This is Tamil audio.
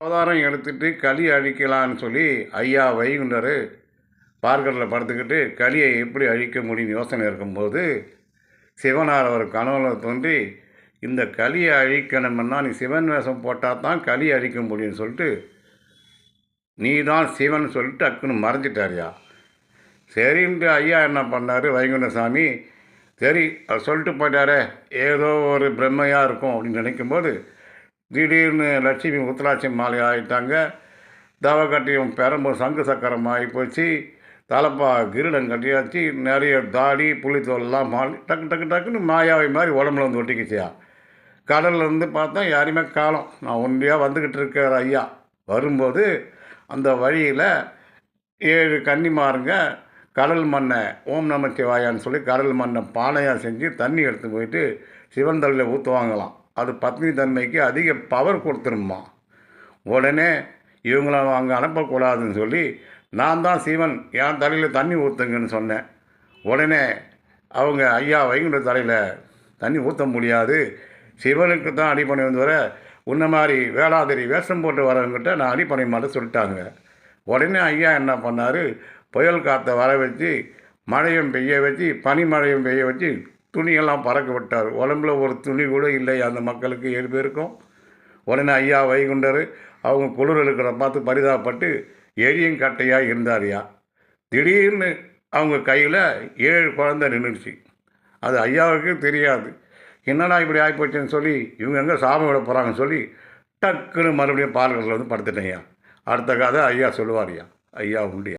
அவதாரம் எடுத்துட்டு களி அழிக்கலான்னு சொல்லி ஐயா வைகுண்டர் பார்க்கரில் படுத்துக்கிட்டு களியை எப்படி அழிக்க முடியும் யோசனை இருக்கும்போது சிவனார் அவர் கனவுல தோன்றி இந்த களியை அழிக்கணும்னா நீ சிவன் வேஷம் போட்டால் தான் களி அழிக்க முடியும்னு சொல்லிட்டு நீ தான் சிவன் சொல்லிட்டு அக்குன்னு மறைஞ்சிட்டாரியா சரின்ட்டு ஐயா என்ன பண்ணார் வைகுண்டசாமி சரி சொல்லிட்டு போயிட்டாரே ஏதோ ஒரு பிரம்மையாக இருக்கும் அப்படின்னு நினைக்கும்போது திடீர்னு லட்சுமி உத்தராட்சி மாலை ஆகிட்டாங்க தவக்கட்டியும் பெரம்பு சங்கு சக்கரம் ஆகி போச்சு. தலைப்பா கிரீடம் கட்டியாச்சு. நிறைய தாடி புளித்தோல்லாம் மாறி டக்கு டக்கு டக்குன்னு மாயாவை மாதிரி உடம்புல வந்து ஒட்டிக்கிச்சியா கடல்லேருந்து பார்த்தா யாரையுமே காலம் நான் ஒன்றியாக வந்துக்கிட்டு இருக்கிற ஐயா. வரும்போது அந்த வழியில் ஏழு கன்னிமாருங்க கடல் மண்ணை ஓம் நமச்சிவாயான்னு சொல்லி கடல் மண்ணை பானையாக செஞ்சு தண்ணி எடுத்து போயிட்டு சிவன் தலையில் ஊற்றுவாங்களாம் அது பத்னி தன்மைக்கு அதிக பவர் கொடுத்துருமா உடனே இவங்கள அங்கே அனுப்பக்கூடாதுன்னு சொல்லி நான் தான் சிவன் என் தலையில் தண்ணி ஊற்றுங்கன்னு சொன்னேன். உடனே அவங்க ஐயா வைகுண்ட தலையில் தண்ணி ஊற்ற முடியாது. சிவனுக்கு தான் அடிப்பணி வந்து வர உன்ன மாதிரி வேளாதிரி வேஷம் போட்டு வரவங்கிட்ட நான் அடிப்படை மாட்ட சொல்லிட்டாங்க. உடனே ஐயா என்ன பண்ணார் புயல் காற்றை வர வச்சு மழையும் பெய்ய வச்சு பனிமழையும் பெய்ய வச்சு துணியெல்லாம் பறக்க விட்டார் உடம்புல ஒரு துணி கூட இல்லை. அந்த மக்களுக்கு ஏழு பேருக்கும். உடனே ஐயா வைகுண்டர் அவங்க குளிர் இருக்கிற பார்த்து பரிதாபப்பட்டு எரியும் கட்டையாக இருந்தார்யா? திடீர்னு அவங்க கையில் ஏழு குழந்தை நின்றுச்சு அது ஐயாவுக்கு தெரியாது. என்னடா இப்படி ஆகிப்போச்சுன்னு சொல்லி இவங்க எங்கே சாமி விட போகிறாங்கன்னு சொல்லி டக்குன்னு மறுபடியும் பால்களில் வந்து படுத்துட்டேன்யா. அடுத்த கதை ஐயா சொல்லுவார் ஐயா ஐயா உண்டியா